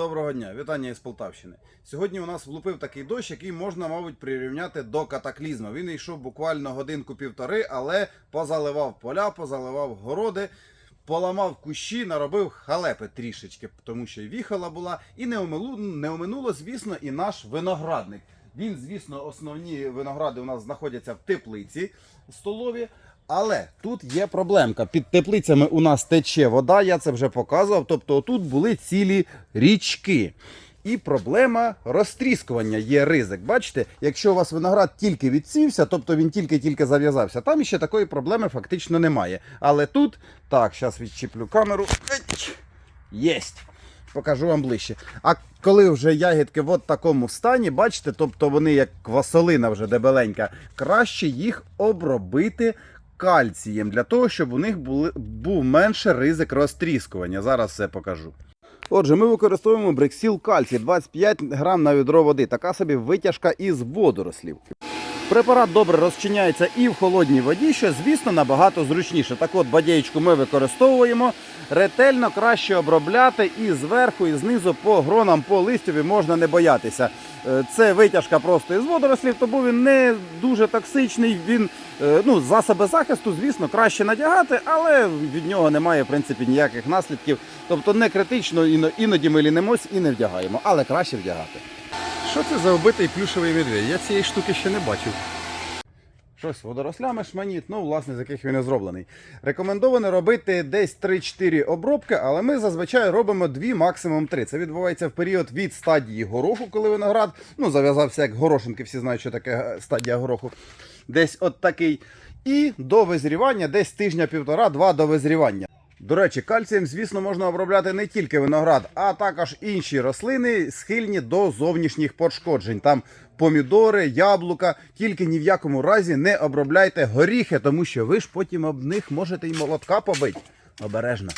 Доброго дня, вітання із Полтавщини. Сьогодні у нас влупив такий дощ, який можна, мабуть, прирівняти до катаклізму. Він йшов буквально годинку-півтори, але позаливав поля, позаливав городи, поламав кущі, наробив халепи трішечки, тому що й віхала була, і не омилу, не оминуло, звісно, і наш виноградник. Він, звісно, основні виногради у нас знаходяться в теплиці столові. Але тут є проблемка. Під теплицями у нас тече вода, я це вже показував. Тобто тут були цілі річки. І проблема розтріскування є ризик. Бачите, якщо у вас виноград тільки відсівся, тобто він тільки-тільки зав'язався, там ще такої проблеми фактично немає. Але тут, так, зараз відчіплю камеру. Єсть! Покажу вам ближче. А коли вже ягідки в от такому стані, бачите, тобто вони як квасолина вже дебеленька, краще їх обробити кальцієм для того, щоб у них були, був менше ризик розтріскування. Зараз все покажу. Отже, ми використовуємо брексіл кальцій 25 грам на відро води. Така собі витяжка із водорослів. Препарат добре розчиняється і в холодній воді, що, звісно, набагато зручніше. Так от, бадєєчку ми використовуємо. Ретельно краще обробляти і зверху, і знизу по гронам, по листю можна не боятися. Е, Це витяжка просто із водорослів, тому він не дуже токсичний. Він е, ну, засоби захисту, звісно, краще надягати, але від нього немає в принципі ніяких наслідків. Тобто не критично, іноді ми лінимось і не вдягаємо, але краще вдягати. Що це за вбитий плюшевий медведь? Я цієї штуки ще не бачив. Щось водорослями шманіт, ну, власне, з яких він і зроблений. Рекомендовано робити десь 3-4 обробки, але ми зазвичай робимо 2, максимум 3. Це відбувається в період від стадії гороху, коли виноград, ну, зав'язався як горошинки, всі знають, що таке стадія гороху. Десь от такий. І до визрівання, десь тижня-півтора-два до визрівання. До речі, кальцієм, звісно, можна обробляти не тільки виноград, а також інші рослини, схильні до зовнішніх пошкоджень. Там помідори, яблука. Тільки ні в якому разі не обробляйте горіхи, тому що ви ж потім об них можете і молотка побити. Обережно.